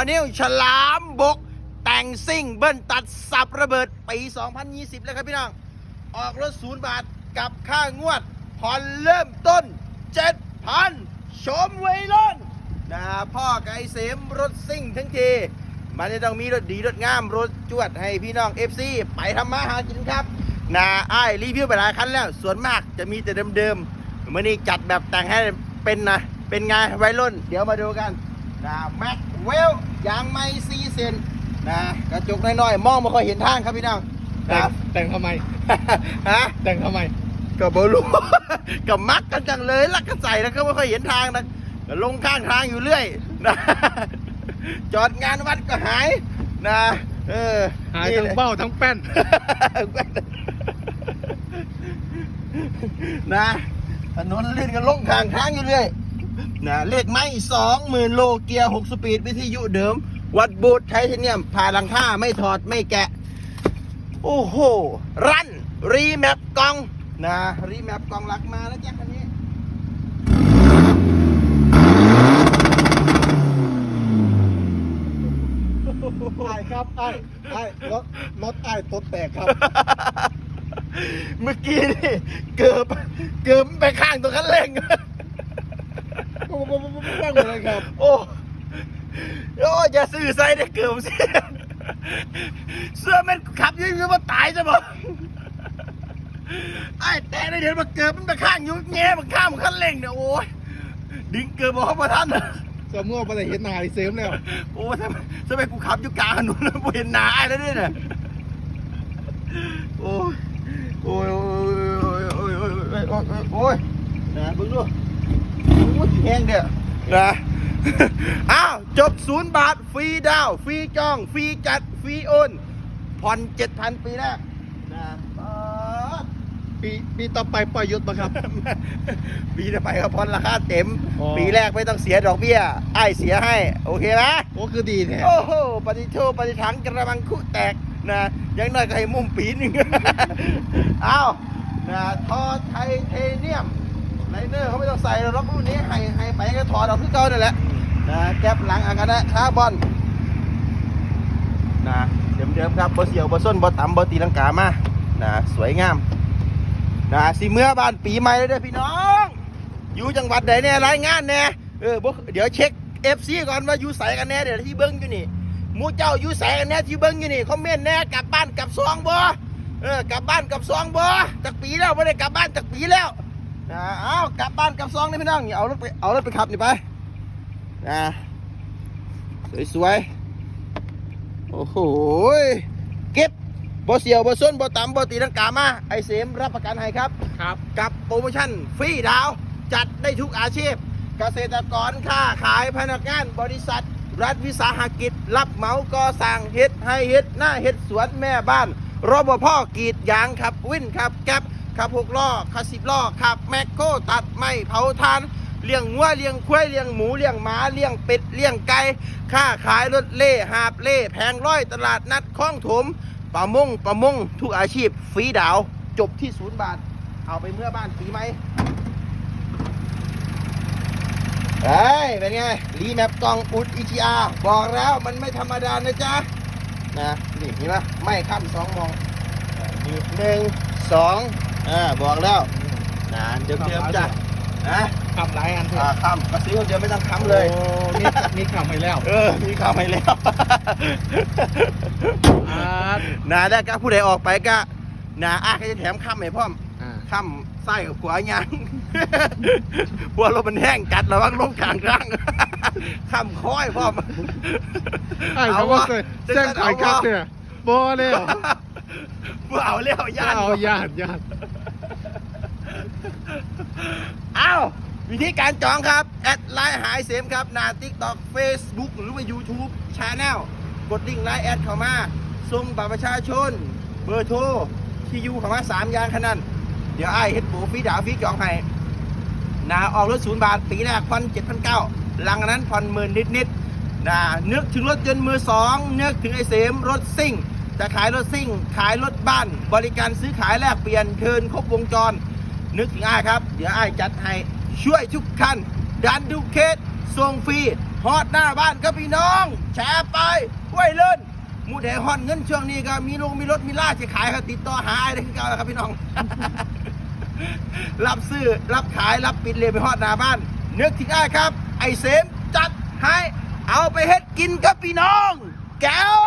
ไวเนออนิวฉลามบก แต่งซิ่งเบิ้ลตัดสับระเบิดปี 2020 แล้วครับพี่น้อง ออกรถศูนย์บาทกับค่างวดผ่อนเริ่มต้น 7,000 ชมไวเลนนะพ่อไก่เสมรถซิ่งทั้งทีมันจะต้องมีรถดีรถงามรถจวดให้พี่น้อง FC ไปทำมาหากินครับนาอ้รีวิวไปหลายคันแล้ว ส่วนมากจะมีแต่เดิมๆเมื่อนี้จัดแบบแต่งให้เป็นนะเป็นไงไวรุ่น เดี๋ยวมาดูกัน นะแม็กเวลยางไม่ซีเซนนะกระจกน้อยๆ มองไม่ค่อยเห็นทางครับพี่น้องแต่นะงแต่งทำไม ฮะแต่งทำไม ก็บรู้ ก็มักกันจังเลยลักก็ใส่แล้วก็ไม่ค่อยเห็นทางนะก็ลงข้างทางอยู่เรื่อยนะจอดงานวัดก็หายนะเออหายนี่ทั้งแหละเบ้าทั้งแป้น นะถนนลื่นกันลงข้างทางอยู่เรื่อย นะเลขไม้สองหมื่นโลเกียร์หกสปีดวิทยุเดิม วัดบูทไทเทเนียมผ่าหลังค่าไม่ถอดไม่แกะ โอ้โห รัน รีแมปกล้องนะรีแมปกล้องหลักมาแล้วจ้ะคันนี้ไอ้ครับไอ้ไอ้รถรถไอ้ตดแตกครับ เมื่อกี้นี่เกือบเกือบไปข้างตัวคันเร่ง ผมผมปังหมดเลยครับ โอ้ยอย่าซื้อไซส์เด็กเกือบเสื้อแม่นขับยิ่งยิ่งมาตายจะบอกไอ้แต่ในเดือนมาเกิดมันไปข้างยุ่งแง่มาข้ามขั้นเร่งเนี่ยโอ้ยดิ้งเกิดบอกว่าท่านสมมติว่าไปเห็นนาดิเซมแล้วโอ้ยำไมทำไมกูขับยุ่งกลางถนนแล้วกูเห็นนาไอ้แล้วเนี่ยโอ้ยโอ้ยโอ้ยโอ้ยโอ้ยโอ้ยนะเบิ่งดู แห้งเด้อนะอ้าวจบศูนย์บาท ฟรีดาวน์ฟรีจอง ฟรีจัด ฟรีโอนผ่อนเจ็ดพันปีแรกนะป๊าดปีปีต่อไปปล่อยยุทธมาครับ ปีต่อไปก็ผ่อนราคาเต็มอ๋อปีแรกไม่ต้องเสียดอกเบี้ยไอ้ายเสียให้ โอเคไหมโอ้คือดีแท้โอ้โหปฏิโทปฏิถังกระมังคุแตกนะอยังน้อยก็ให้มุมปีหนึงเอานะทอไทเทเนียม ไลเนอร์เขาไม่ต้องใส่หรอกรุ่นนี้ให้ให้ไปก็ถอดออกที่เก่านั่นแหละนะแก๊ปหลังอากาศคาร์บอนนะเดิมๆครับบ่เสียวบ่ส้นบ่ต่ำบ่ตีลังกามานะสวยงามนะสิเมื่อบ้านปีใหม่เลยเด้อพี่น้อง อยู่จังหวัดไหนเนี่ยรายงานแน่เออบ่เดี๋ยวเช็ค FC ก่อนว่าอยู่ใสกันแน่เดี๋ยวที่เบิ้งอยู่นี่หมูเจ้าอยู่ใสกันแน่ที่เบิ้งอยู่นี่คอมเมนต์แน่กลับบ้านกลับซองบ่เออกลับบ้านกลับซองบ่จากปีแล้วไม่ได้กลับบ้านจากปีแล้ว นะเอากลับบ้านกลับซองนี่พี่น้องนี่เอารถไปเอารถไปขับนี่ไปนะสวยๆโอ้โหเก็บบ่เสียวบ่ส้นบ่ต่ำบ่ตีลังกามาไอเสมรับประกันให้ครับครับ กับโปรโมชั่นฟรีดาวน์จัดได้ทุกอาชีพ เกษตรกรค้าขายพนักงานบริษัท รัฐวิสาหกิจ รับเหมาก่อสร้างเฮ็ดให้เฮ็ดหน้าเฮ็ดสวนแม่บ้านรบพ่อกรีดยางขับ วินขับแก๊ป ขับหกล้อขับสิบล้อขับแมคโครตัดไม้เผาทานเลี้ยงงัวเลี้ยงควายเลี้ยงหมูเลี้ยงหมาเลี้ยงเป็ดเลี้ยงไก่ค้าขายรถเล่หาบเล่แผงร้อยตลาดนัดคลองถมประมงประมงทุกอาชีพฟรีดาว จบที่ศูนย์บาท เอาไปเมื่อบ้านปีไหมเฮ้ยเป็นไง รีแมปกล่องอุด EGR บอกแล้วมันไม่ธรรมดานะจ๊ะ นะนี่เห็นไหมไม่ข้ามสองมองหนึ่งสอง อ่าบอกแล้วนะเดิมเดิมๆจ้ะนะขับหลายอันเถอ่าอะข้ามกระซิวเดียวไม่ต้องค้ำเลย โอ้มีมีขับไปแล้ว เออ มีข้ามไปแล้วอ่านะแล้วก็ผู้ใดออกไปก็นะอะก็จะแถมข้ามให้พร้อมอ่าข้ามไส้กับขวายางหัวรถมันแห้งกัดระวังลงกลางร่างข้ามค้อยพร้อมไอ้เขาว่าเคยแจ้งขายครับเนี่ยบอแล้วเพื่อเอาเลี้ยวย่านเอาญาติญาติ เอาวิธีการจองครับ แอดไลน์หายเสมครับหน้าติ๊กต็อกเฟซบุ๊กหรือว่า YouTube ชาแนลกดลิงก์ไลน์แอดเข้ามาส่งบัตรประชาชน เบอร์โทรที่อยู่เข้ามาสามอย่างแค่นั้นเดี๋ยวไอ้เฮ็ดโบฟีดาวฟรีจองให้หนาออกรถศูนย์บาทปีแรกผ่อนเจ็ดพันเก้าหลังนั้นผ่อนหมื่นนิดๆนะนึกถึงรถยนต์มือสองนึกถึงไอเสมรถซิ่ง จะขายรถซิ่ง ขายรถบ้าน บริการซื้อขายแลกเปลี่ยนเทินครบวงจร นึกถึงอ้ายครับ เดี๋ยวอ้ายจัดให้ช่วยทุกคัน ดันดูเคสส่งฟรีฮอดหน้าบ้านครับพี่น้อง แชร์ไปไว้เล่นมูแดงฮอนเงินช่วงนี้ก็มีลงมีรถมีล่าจะขายครับติดต่อหาไอ้ได้คือเก่าแล้วครับพี่น้อง รับซื้อรับขายรับปิดเลยไปฮอดหน้าบ้าน นึกถึงได้ครับ ไอเสมจัดให้เอาไปเฮ็ดกินกับพี่น้อง แก้ว